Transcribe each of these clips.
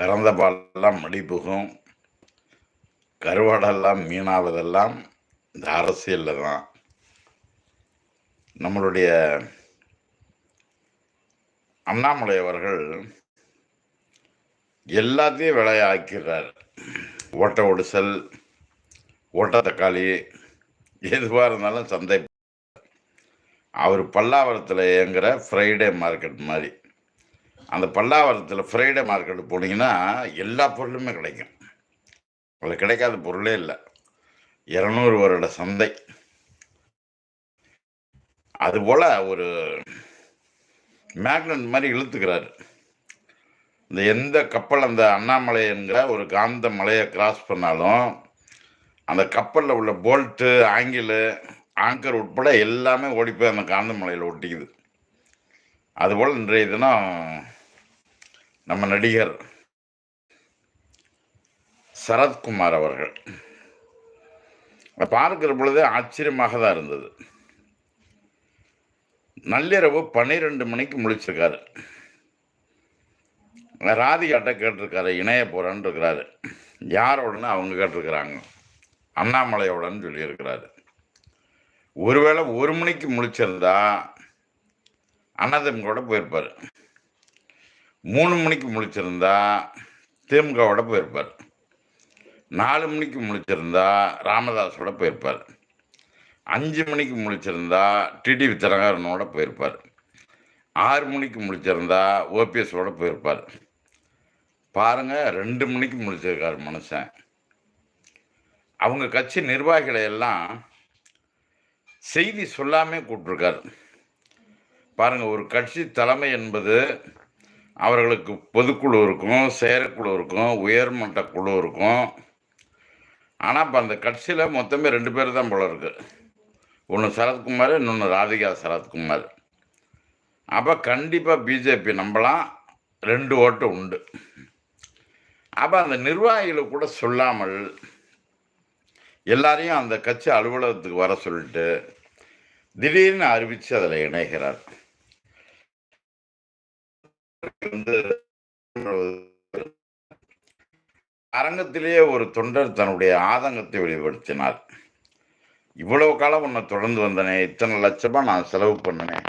கறந்த பாலெல்லாம் மடி புகும். கருவாடெல்லாம் மீனாவதெல்லாம் இந்த அரசியலில் தான். நம்மளுடைய அண்ணாமலை அவர்கள் எல்லாத்தையும் விளையாக்கிறார் ஓட்ட ஒடிசல் ஓட்ட தக்காளி எதுவாக இருந்தாலும் சந்தை. அவர் பல்லாவரத்தில் இயங்குகிற ஃப்ரைடே மார்க்கெட் மாதிரி. அந்த பல்லாவரத்தில் ஃப்ரைடே மார்க்கெட்டு போனீங்கன்னா எல்லா பொருளுமே கிடைக்கும். அதில் கிடைக்காத பொருளே இல்லை. இரநூறு வருட சந்தை. அதுபோல் ஒரு மேக்னட் மாதிரி இழுத்துக்கிறாரு. இந்த எந்த கப்பல் அந்த அண்ணாமலை என்கிற ஒரு காந்த மலையை கிராஸ் பண்ணாலும் அந்த கப்பலில் உள்ள போல்ட்டு ஆங்கிலு ஆங்கர் உட்பட எல்லாமே ஓடி போய் அந்த காந்த மலையில் ஒட்டிக்குது. அதுபோல் இன்றைய தினம் நம்ம நடிகர் சரத்குமார் அவர்கள். அதை பார்க்கிற பொழுதே ஆச்சரியமாக தான் இருந்தது. நள்ளிரவு பன்னிரெண்டு மணிக்கு முழிச்சிருக்காரு. ராதிகாட்ட கேட்டிருக்காரு இணைய போகிறேன்னு இருக்கிறாரு. யாரோடன்னு அவங்க கேட்டிருக்கிறாங்க? அண்ணாமலையோடன்னு சொல்லியிருக்கிறாரு. ஒருவேளை ஒரு மணிக்கு முழிச்சிருந்தா கூட போயிருப்பார். மூணு மணிக்கு முழிச்சிருந்தா திமுகவோட போயிருப்பார். நாலு மணிக்கு முழிச்சிருந்தா ராமதாஸோட போயிருப்பார். அஞ்சு மணிக்கு முழிச்சிருந்தா டிடிவி தினகரனோட போயிருப்பார். ஆறு மணிக்கு முழிச்சிருந்தா ஓபிஎஸோட போயிருப்பார். பாருங்கள் ரெண்டு மணிக்கு முழிச்சிருக்காரு மனுஷன். அவங்க கட்சி நிர்வாகிகளை எல்லாம் செய்தி சொல்லாமே கூப்பிட்ருக்காரு பாருங்கள் ஒரு கட்சி தலைமை என்பது அவர்களுக்கு பொதுக்குழு இருக்கும் செயற்குழு இருக்கும் உயர்மட்ட குழு இருக்கும். ஆனால் இப்போ அந்த கட்சியில் மொத்தமே ரெண்டு பேர் தான் போல இருக்கு. ஒன்று சரத்குமார் இன்னொன்று ராதிகா சரத்குமார். அப்போ கண்டிப்பாக பிஜேபி நம்பலாம் ரெண்டு ஓட்டு உண்டு. அப்போ அந்த நிர்வாகிகளை கூட சொல்லாமல் எல்லாரையும் அந்த கட்சி அலுவலகத்துக்கு வர சொல்லிட்டு திடீர்னு அறிவித்து அதில் இணைகிறார். வந்து அரங்கத்திலேயே ஒரு தொண்டர் தன்னுடைய ஆதங்கத்தை வெளிப்படுத்தினார். இவ்வளவு காலம் உன்னை தொடர்ந்து வந்தனே இத்தனை லட்சமா நான் செலவு பண்ணினேன்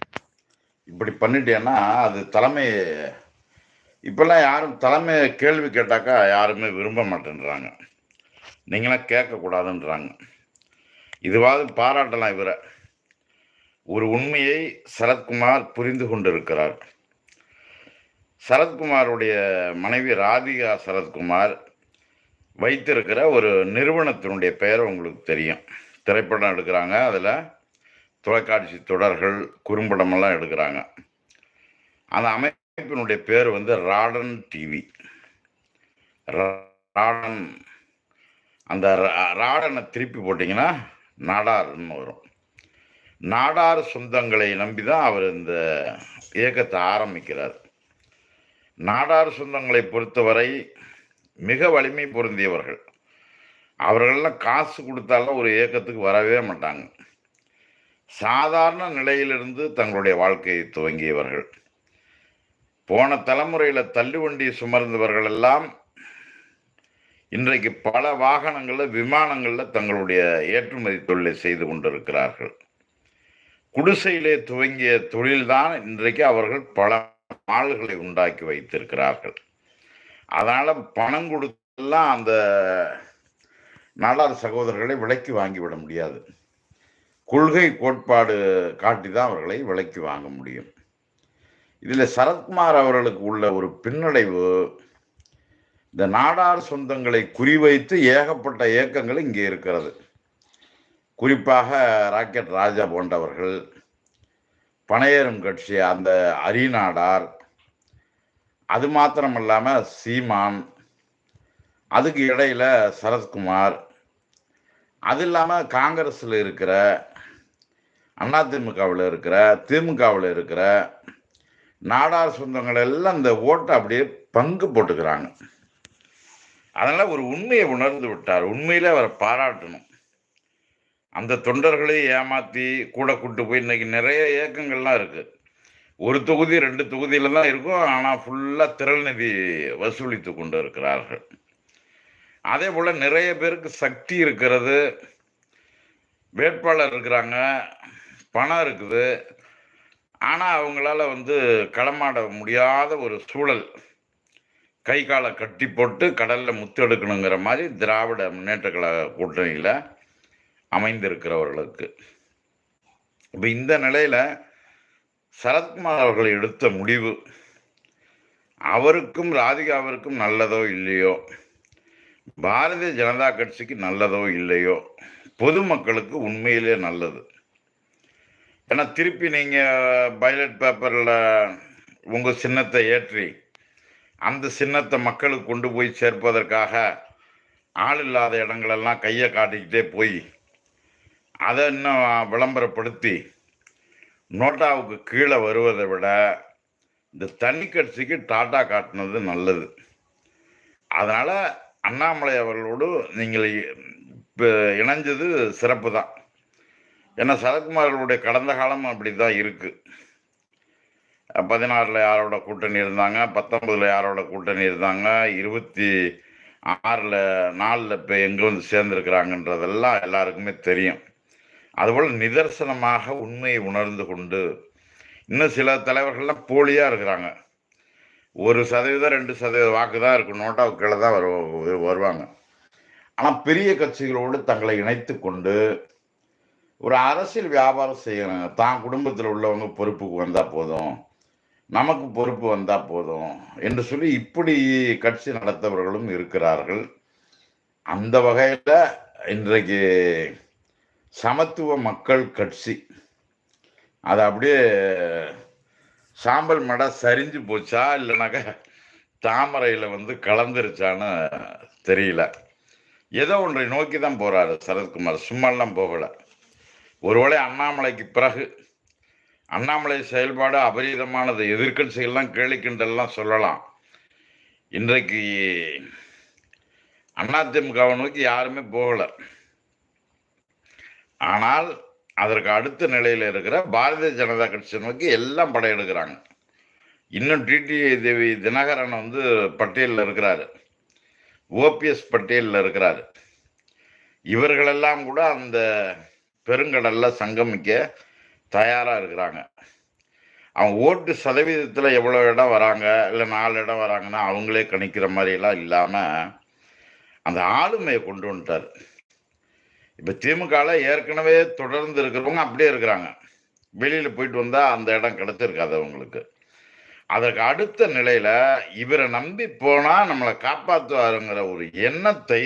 இப்படி பண்ணிட்டேன்னா அது தலைமை இப்பெல்லாம் யாரும் தலைமை கேள்வி கேட்டாக்கா யாருமே விரும்ப மாட்டேன்றாங்க. நீங்களாம் கேட்கக்கூடாதுன்றாங்க. இதுவாது பாராட்டலாம் இவரை. ஒரு உண்மையை சரத்குமார் புரிந்து கொண்டிருக்கிறார். சரத்குமாருடைய மனைவி ராதிகா சரத்குமார் வைத்திருக்கிற ஒரு நிறுவனத்தினுடைய பெயர் உங்களுக்கு தெரியும். திரைப்படம் எடுக்கிறாங்க அதில் தொலைக்காட்சி தொடர்கள் குறும்படமெல்லாம் எடுக்கிறாங்க. அந்த அமைப்பினுடைய பேர் வந்து ராடன் டிவி. ராடன் அந்த ரா- ராடனை திருப்பி போட்டிங்கன்னா நாடார்னு வரும். நாடார் சொந்தங்களை நம்பி தான் அவர் இந்த இயக்கத்தை ஆரம்பிக்கிறார். நாடார் சொந்தங்களை பொறுத்தவரை மிக வலிமை பொருந்தியவர்கள். அவர்களெல்லாம் காசு கொடுத்தாலும் ஒரு இயக்கத்துக்கு வரவே மாட்டாங்க. சாதாரண நிலையிலிருந்து தங்களுடைய வாழ்க்கையை துவங்கியவர்கள். போன தலைமுறையில் தள்ளுவண்டி சுமர்ந்தவர்கள் எல்லாம் இன்றைக்கு பல வாகனங்களில் விமானங்களில் தங்களுடைய ஏற்றுமதி தொழிலை செய்து கொண்டிருக்கிறார்கள். குடிசையிலே துவங்கிய தொழில்தான் இன்றைக்கு அவர்கள் பல ஆள்களை உண்டாக்கி வைத்திருக்கிறார்கள். அதனால் பணம் கொடுத்தெல்லாம் அந்த நாடார் சகோதரர்களை விலைக்கு வாங்கிவிட முடியாது. கொள்கை கோட்பாடு காட்டி தான் அவர்களை விலைக்கு வாங்க முடியும். இதில் சரத்குமார் அவர்களுக்கு உள்ள ஒரு பின்னடைவு இந்த நாடார் சொந்தங்களை குறிவைத்து ஏகப்பட்ட இயக்கங்கள் இங்கே இருக்கிறது. குறிப்பாக ராக்கெட் ராஜா போன்றவர்கள் பனையேறும் கட்சி அந்த அரிநாடார் அது மாத்திரம் இல்லாமல் சீமான் அதுக்கு இடையில் சரத்குமார் அது இல்லாமல் காங்கிரஸில் இருக்கிற அதிமுகவில் இருக்கிற திமுகவில் இருக்கிற நாடார் சொந்தங்கள் எல்லாம் இந்த ஓட்டை அப்படியே பங்கு போட்டுக்கிறாங்க. அதனால் ஒரு உண்மையை உணர்ந்து விட்டார். உண்மையிலே அவரை பாராட்டணும். அந்த தொண்டர்களை ஏமாற்றி கூட கூட்டு போய் இன்னைக்கு நிறைய இயக்கங்கள்லாம் இருக்குது ஒரு தொகுதி ரெண்டு தொகுதியில் தான் இருக்கும். ஆனால் ஃபுல்லாக திரள் நிதி வசூலித்து கொண்டு இருக்கிறார்கள் அதே போல் நிறைய பேருக்கு சக்தி இருக்கிறது. வேட்பாளர் இருக்கிறாங்க. பணம் இருக்குது. ஆனால் அவங்களால வந்து களமாட முடியாத ஒரு சூழல். கை காலை கட்டி போட்டு கடலில் முத்தெடுக்கணுங்கிற மாதிரி திராவிட முன்னேற்ற கழக கூட்டணியில் அமைந்திருக்கிறவர்களுக்கு. இப்போ இந்த நிலையில் சரத்குமார் அவர்கள் எடுத்த முடிவு அவருக்கும் ராதிகாவிற்கும் நல்லதோ இல்லையோ பாரதிய ஜனதா கட்சிக்கு நல்லதோ இல்லையோ பொதுமக்களுக்கு உண்மையிலே நல்லது. ஏன்னா திருப்பி நீங்கள் பைலட் பேப்பரில் உங்கள் சின்னத்தை ஏற்றி அந்த சின்னத்தை மக்களுக்கு கொண்டு போய் சேர்ப்பதற்காக ஆள் இல்லாத இடங்களெல்லாம் கையை காட்டிக்கிட்டே போய் அதை இன்னும் விளம்பரப்படுத்தி நோட்டாவுக்கு கீழே வருவதை விட இந்த தனி கட்சிக்கு டாட்டா காட்டினது நல்லது. அதனால் அண்ணாமலை அவர்களோடு நீங்கள் இப்போ இணைஞ்சது சிறப்பு தான். ஏன்னா சரத்குமார்களுடைய கடந்த காலம் அப்படி தான் இருக்குது பதினாறில் யாரோட கூட்டணி இருந்தாங்க பத்தொன்பதில் யாரோட கூட்டணி இருந்தாங்க இருபத்தி ஆறில் நாலில் இப்போ எங்கே வந்து சேர்ந்துருக்குறாங்கன்றதெல்லாம் எல்லாருக்குமே தெரியும். அதுபோல் நிதர்சனமாக உண்மையை உணர்ந்து கொண்டு இன்னும் சில தலைவர்கள்லாம் போலியாக இருக்கிறாங்க. ஒரு சதவீதம் ரெண்டு சதவீத வாக்கு தான் இருக்கும். நோட்டாவுக்கு கீழே தான் வரு வருவாங்க. ஆனால் பெரிய கட்சிகளோடு தங்களை இணைத்து கொண்டு ஒரு அரசியல் வியாபாரம் செய்கிறாங்க தான் குடும்பத்தில் உள்ளவங்க பொறுப்புக்கு வந்தால் போதும். நமக்கு பொறுப்பு வந்தால் போதும் என்று சொல்லி இப்படி கட்சி நடத்தவர்களும் இருக்கிறார்கள். அந்த வகையில் இன்றைக்கு சமத்துவ மக்கள் கட்சி. அது அப்படியே சாம்பல் மடை சரிஞ்சு போச்சா இல்லைனாக்கா தாமரையில் வந்து கலந்துருச்சான்னு தெரியல. ஏதோ ஒன்றை நோக்கி தான் போகிறாரு சரத்குமார். சும்மாலாம் போகலை. ஒருவேளை அண்ணாமலைக்கு பிறகு அண்ணாமலை செயல்பாடு அபரீதமானது. எதிர்கட்சிகள்லாம் கேளிக்கின்றெல்லாம் சொல்லலாம். இன்றைக்கு அதிமுகவை நோக்கி யாருமே போகலை. ஆனால் அதற்கு அடுத்த நிலையில் இருக்கிற பாரதிய ஜனதா கட்சி நோக்கி எல்லாம் படையெடுக்கிறாங்க. இன்னும் டிடி தேவி தினகரன் வந்து பட்டியலில் இருக்கிறாரு. ஓபிஎஸ் பட்டியலில் இருக்கிறாரு. இவர்களெல்லாம் கூட அந்த பெருங்கடலில் சங்கமிக்க தயாராக இருக்கிறாங்க. அவங்க ஓட்டு சதவீதத்தில் எவ்வளோ இடம் வராங்க இல்லை நாலு இடம் வராங்கன்னா அவங்களே கணிக்கிற மாதிரிலாம் இல்லாமல் அந்த ஆளுமையை கொண்டு வந்துட்டார். இப்போ திமுகவில் ஏற்கனவே தொடர்ந்து இருக்கிறவங்க அப்படியே இருக்கிறாங்க. வெளியில் போயிட்டு வந்தால் அந்த இடம் கிடச்சிருக்காது அவங்களுக்கு. அதற்கு அடுத்த நிலையில் இவரை நம்பி போனால் நம்மளை காப்பாற்றுவாருங்கிற ஒரு எண்ணத்தை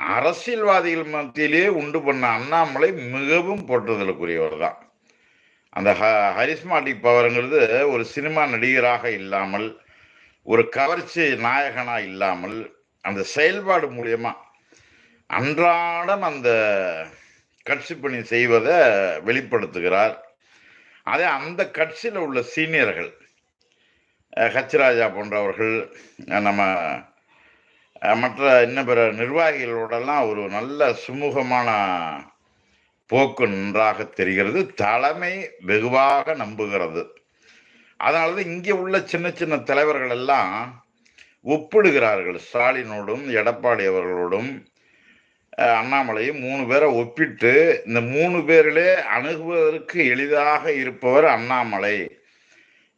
அரசியல்வாதிகள் மத்தியிலேயே உண்டு பண்ண அண்ணாமலை மிகவும் போற்றுதலுக்குரியவர் தான். அந்த ஹ ஹரிஸ்மாட்டிக் பவருங்கிறது ஒரு சினிமா நடிகராக இல்லாமல் ஒரு கவர்ச்சி நாயகனாக இல்லாமல் அந்த செயல்பாடு மூலியமாக அன்றாடம் அந்த கட்சி பணி செய்வதை வெளிப்படுத்துகிறார். அதே அந்த கட்சியில் உள்ள சீனியர்கள் ஹச்ராஜா போன்றவர்கள் நம்ம மற்ற இன்னும் பிற நிர்வாகிகளோடெல்லாம் ஒரு நல்ல சுமூகமான போக்கு நன்றாக தெரிகிறது. தலைமை வெகுவாக நம்புகிறது. அதனால தான் இங்கே உள்ள சின்ன சின்ன தலைவர்கள் எல்லாம் ஒப்பிடுகிறார்கள். ஸ்டாலினோடும் எடப்பாடி அவர்களோடும் அண்ணாமலையும் மூணு பேரை ஒப்பிட்டு இந்த மூணு பேரிலே அணுகுவதற்கு எளிதாக இருப்பவர் அண்ணாமலை.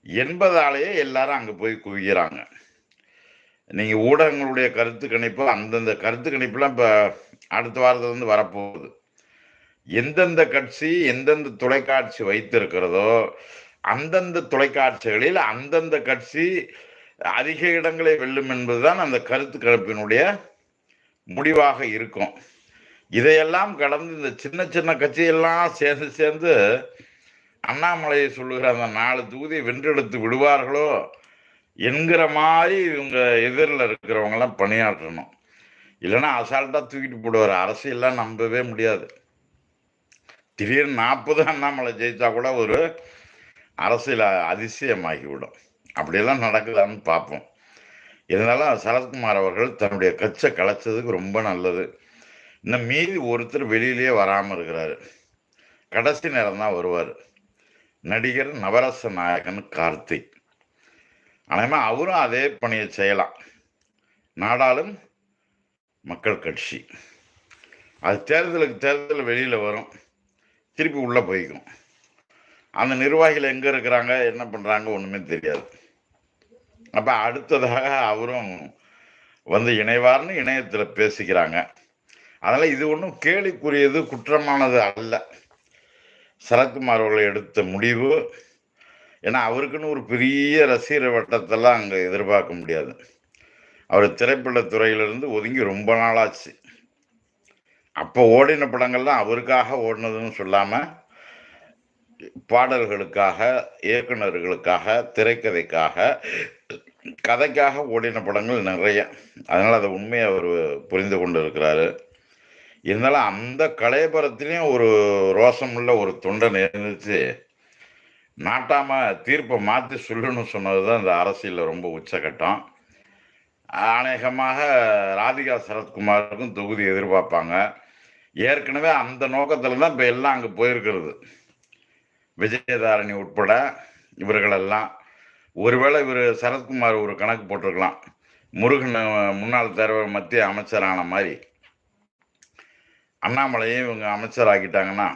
என்பதாலேயே எல்லாரும் அங்கே போய் குவிக்கிறாங்க நீங்கள் ஊடகங்களுடைய கருத்து கணிப்பு அந்தந்த கருத்து கணிப்புலாம் இப்போ அடுத்த வாரத்தில் வந்து வரப்போகுது. எந்தெந்த கட்சி எந்தெந்த தொலைக்காட்சி வைத்திருக்கிறதோ அந்தந்த தொலைக்காட்சிகளில் அந்தந்த கட்சி அதிக இடங்களை வெல்லும் என்பதுதான் அந்த கருத்து கணிப்பினுடைய முடிவாக இருக்கும். இதையெல்லாம் கடந்து இந்த சின்ன சின்ன கட்சியெல்லாம் சேர்ந்து சேர்ந்து அண்ணாமலையை சொல்லுகிற அந்த நாலு தொகுதியை வென்றெடுத்து விடுவார்களோ என்கிற மாதிரி இவங்க எதிரில் இருக்கிறவங்கெல்லாம் பணியாற்றணும். இல்லைன்னா அசால்ட்டாக தூக்கிட்டு போடுவார். அரசியல்லாம் நம்பவே முடியாது. திடீர்னு நாற்பது அண்ணாமலை ஜெயிச்சா கூட ஒரு அரசியல் அதிசயமாகிவிடும். அப்படியெல்லாம் நடக்குதான்னு பார்ப்போம். இருந்தாலும் சரத்குமார் அவர்கள் தன்னுடைய கட்சை கலைச்சதுக்கு ரொம்ப நல்லது. இன்னும் மீதி ஒருத்தர் வெளியிலேயே வராமல் இருக்கிறாரு. கடைசி நேரம் தான் வருவார். நடிகர் நவரச நாயகன் கார்த்திக். ஆனால் அவரும் அதே பணியை செய்யலாம். நாடாளும் மக்கள் கட்சி. அது தேர்தலுக்கு தேர்தல் வெளியில் வரும். திருப்பி உள்ளே போய்க்கும். அந்த நிர்வாகிகள் எங்கே இருக்கிறாங்க என்ன பண்ணுறாங்க ஒன்றுமே தெரியாது. அப்போ அடுத்ததாக அவரும் வந்து இணைவார்னு இணையத்தில் பேசிக்கிறாங்க. அதனால் இது ஒன்றும் கேலிக்குரியது குற்றமானது அல்ல. சரத்குமார் அவர்கள் எடுத்த முடிவு. ஏன்னா அவருக்குன்னு ஒரு பெரிய ரசிகர் வட்டத்தெல்லாம் அங்கே எதிர்பார்க்க முடியாது. அவர் திரைப்பட துறையிலிருந்து ஒதுங்கி ரொம்ப நாளாச்சு. அப்போ ஓடின படங்கள்லாம் அவருக்காக ஓடினதுன்னு சொல்லாமல் பாடல்களுக்காக இயக்குனர்களுக்காக திரைக்கதைக்காக கதைக்காக ஓடின படங்கள் நிறைய. அதனால் அதை உண்மையை அவர் புரிந்து கொண்டு இருக்கிறாரு இருந்தாலும் அந்த கலையபுரத்துலேயும் ஒரு ரோசமுள்ள ஒரு தொண்டன் இருந்துச்சு நாட்டாம தீர்ப்பை மாற்றி சொல்லணும்னு சொன்னது தான் இந்த அரசியலில் ரொம்ப உச்சகட்டம். அநேகமாக ராதிகா சரத்குமாருக்கும் தொகுதி எதிர்பார்ப்பாங்க. ஏற்கனவே அந்த நோக்கத்தில் தான் இப்போ எல்லாம் அங்கே போயிருக்கிறது. விஜயதாரணி உட்பட இவர்களெல்லாம் ஒருவேளை இவர் சரத்குமார் ஒரு கணக்கு போட்டிருக்கலாம். முருகன் முன்னாள் தலைவர் மத்திய அமைச்சரான மாதிரி. அண்ணாமலையும் இவங்க அமைச்சராக்கிட்டாங்கன்னா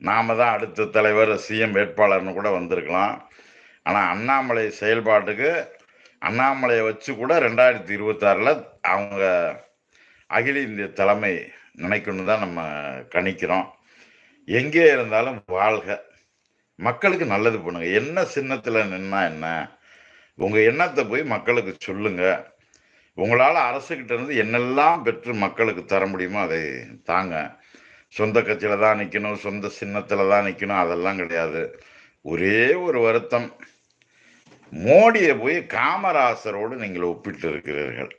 நாம் நாம தான் அடுத்த தலைவர் சிஎம் வேட்பாளர்னு கூட வந்திருக்கலாம். ஆனால் அண்ணாமலை செயல்பாட்டுக்கு அண்ணாமலையை வச்சு கூட ரெண்டாயிரத்தி இருபத்தாறில் அவங்க அகில இந்திய தலைமை நினைக்கணும் தான் நம்ம கணிக்கிறோம். எங்கே இருந்தாலும் வாழ்க. மக்களுக்கு நல்லது பண்ணுங்க. என்ன சின்னத்தில் நின்னா என்ன? உங்கள் எண்ணத்தை போய் மக்களுக்கு சொல்லுங்க. உங்களால் அரசுக்கிட்ட இருந்து என்னெல்லாம் பெற்று மக்களுக்கு தர முடியுமோ அதை தாங்க. சொந்த கட்சியில் தான் நிற்கணும் சொந்த சின்னத்தில் தான் நிற்கணும் அதெல்லாம் கிடையாது. ஒரே ஒரு வருத்தம். மோடியை போய் காமராசரோடு நீங்கள் ஒப்பிட்டு இருக்கிறீர்கள்.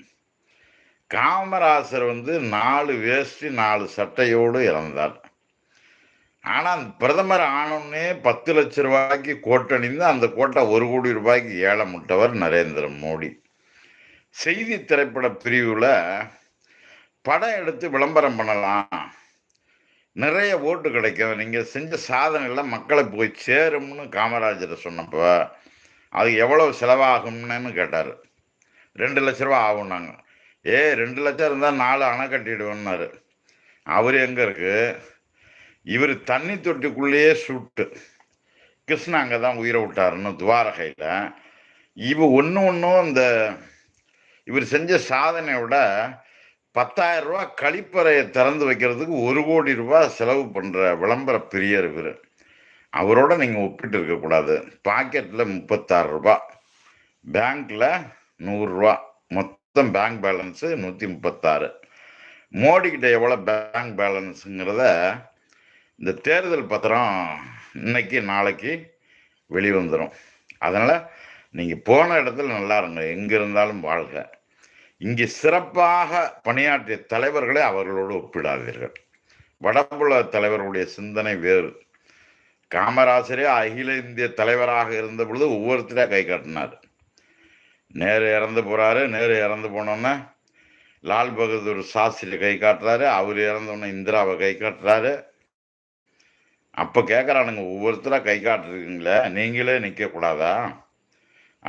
காமராசர் வந்து நாலு வேஷ்டி நாலு சட்டையோடு இறந்தார். ஆனால் பிரதமர் ஆனோடனே பத்து லட்ச ரூபாய்க்கு கோட்டணிந்து அந்த கோட்டை ஒரு கோடி ரூபாய்க்கு ஏலம் நரேந்திர மோடி. செய்தி திரைப்பட பிரிவில் படம் எடுத்து விளம்பரம் பண்ணலாம். நிறைய ஓட்டு கிடைக்கும். நீங்கள் செஞ்ச சாதனையில் மக்களை போய் சேரும்னு காமராஜர் சொன்னப்போ அது எவ்வளோ செலவாகும்னு கேட்டார். ரெண்டு லட்ச ரூபா ஆகும்னாங்க ஏ ரெண்டு லட்சம் இருந்தால் நாலு அணை கட்டிடுவேன்னாரு. அவர் எங்கே இருக்குது இவர் தண்ணி தொட்டிக்குள்ளேயே சுட்டு. கிருஷ்ணா அங்கே தான் உயிரை விட்டாருன்னு துவாரகையில். இவ ஒன்று ஒன்றும் அந்த இவர் செஞ்ச சாதனையை விட பத்தாயிரம் ரூபா கழிப்பறையை திறந்து வைக்கிறதுக்கு ஒரு கோடி ரூபா செலவு பண்ணுற விளம்பர பிரியர் இவர். அவரோட நீங்கள் ஒப்பிட்டு இருக்கக்கூடாது பாக்கெட்டில் முப்பத்தாறு ரூபா பேங்க்கில் நூறுரூவா மொத்தம் பேங்க் பேலன்ஸு நூற்றி முப்பத்தாறு. மோடிக்கிட்ட எவ்வளோ பேங்க் பேலன்ஸுங்கிறத இந்த தேர்தல் பத்திரம் இன்னைக்கு நாளைக்கு வெளிவந்துடும் அதனால் நீங்கள் போன இடத்துல நல்லா இருங்க. எங்கே இருந்தாலும் வாழ்க. இங்கே சிறப்பாக பணியாற்றிய தலைவர்களை அவர்களோடு ஒப்பிடாதீர்கள். வடபுல தலைவர்களுடைய சிந்தனை வேறு. காமராசரே அகில இந்திய தலைவராக இருந்த பொழுது ஒவ்வொருத்தராக கை காட்டினார். நேரு இறந்து போகிறாரு நேரு இறந்து போனோன்னே லால் பகதூர் சாஸ்திரி கை காட்டுறாரு. அவர் இறந்தோன்னே இந்திராவை கை காட்டுறாரு. அப்போ கேட்குறானுங்க ஒவ்வொருத்தராக கை காட்டுறீங்களே நீங்களே நிற்கக்கூடாதா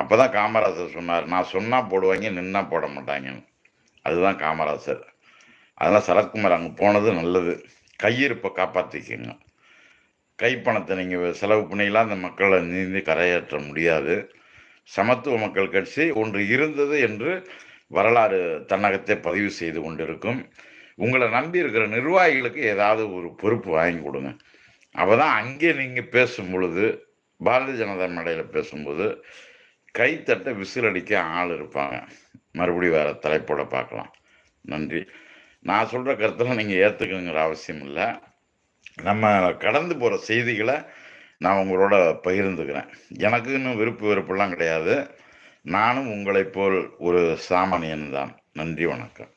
அப்போ தான் காமராசர் சொன்னார். நான் சொன்னால் போடுவாங்க நின்னா போட மாட்டாங்கன்னு. அதுதான் காமராசர். அதெல்லாம் சரத்குமார் அங்கே போனது நல்லது. கையிருப்பை காப்பாற்றிக்கங்க கைப்பணத்தை நீங்கள் செலவு பண்ணிலாம் அந்த மக்களை நீந்தி கரையேற்ற முடியாது. சமத்துவ மக்கள் கட்சி ஒன்று இருந்தது என்று வரலாறு தன்னகத்தை பதிவு செய்து கொண்டிருக்கும். உங்களை நம்பி இருக்கிற நிர்வாகிகளுக்கு ஏதாவது ஒரு பொறுப்பு வாங்கி கொடுங்க. அப்போ தான் அங்கே நீங்கள் பேசும் பொழுது பாரதிய ஜனதா மேடையில் பேசும்போது கைத்தட்ட விசில் அடிக்க ஆள் இருப்பாங்க. மறுபடியும் வேறு தலைப்போட பார்க்கலாம். நன்றி. நான் சொல்கிற கருத்தெல்லாம் நீங்கள் ஏற்றுக்கணுங்கிற அவசியம் இல்லை. நம்ம கடந்து போகிற செய்திகளை நான் உங்களோட பகிர்ந்துக்கிறேன். எனக்கு இன்னும் விருப்பு வெறுப்பெல்லாம் கிடையாது. நானும் உங்களைப் போல் ஒரு சாமானியன் தான். நன்றி வணக்கம்.